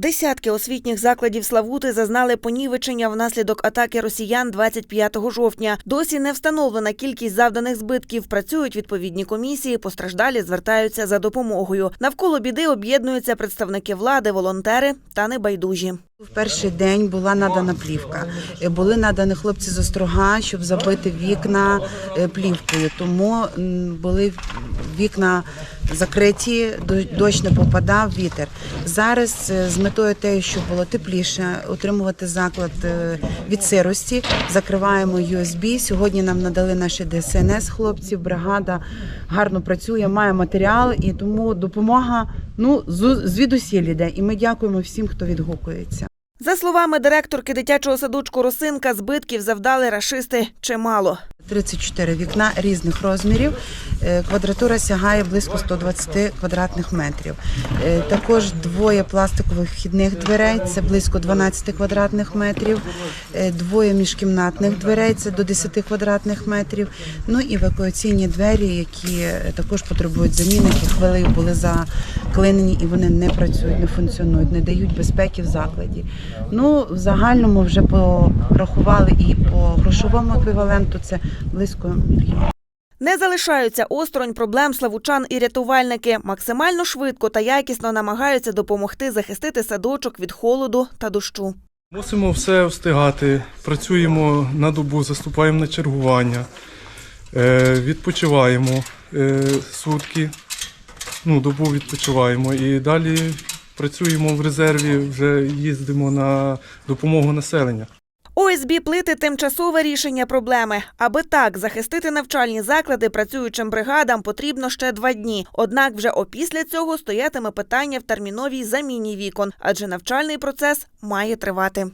Десятки освітніх закладів Славути зазнали понівечення внаслідок атаки росіян 25 жовтня. Досі не встановлена кількість завданих збитків. Працюють відповідні комісії. Постраждалі звертаються за допомогою. Навколо біди об'єднуються представники влади, волонтери та небайдужі. В перший день була надана плівка. Е, Були надані хлопці з острога, щоб забити вікна е, плівкою. Тому були вікна закриті, дощ не попадав, вітер. Зараз е, з метою те, щоб було тепліше, утримувати заклад е, від сирості, закриваємо USB. Сьогодні нам надали наші ДСНС хлопці, бригада гарно працює, має матеріал і тому допомога ну звідусіль іде. І ми дякуємо всім, хто відгукується. За словами директорки дитячого садочку Росинка, збитків завдали рашисти чимало. 34 вікна різних розмірів. Е, Квадратура сягає близько 120 квадратних метрів. Е, Також двоє пластикових вхідних дверей, це близько 12 квадратних метрів. Е, Двоє міжкімнатних дверей, це до 10 квадратних метрів. Ну і евакуаційні двері, які також потребують заміни, які хвилею були заклинені і вони не працюють, не функціонують, не дають безпеки в закладі. Ну, в загальному вже порахували і по грошовому еквіваленту це близько мільйона. Не залишаються осторонь проблем славучан і рятувальники. Максимально швидко та якісно намагаються допомогти захистити садочок від холоду та дощу. Мусимо все встигати. Працюємо на добу, заступаємо на чергування, е, відпочиваємо е, сутки, ну, добу відпочиваємо і далі працюємо в резерві, вже їздимо на допомогу населення. ОСБ плити тимчасове рішення проблеми. Аби так захистити навчальні заклади працюючим бригадам потрібно ще два дні. Однак вже опісля цього стоятиме питання в терміновій заміні вікон, адже навчальний процес має тривати.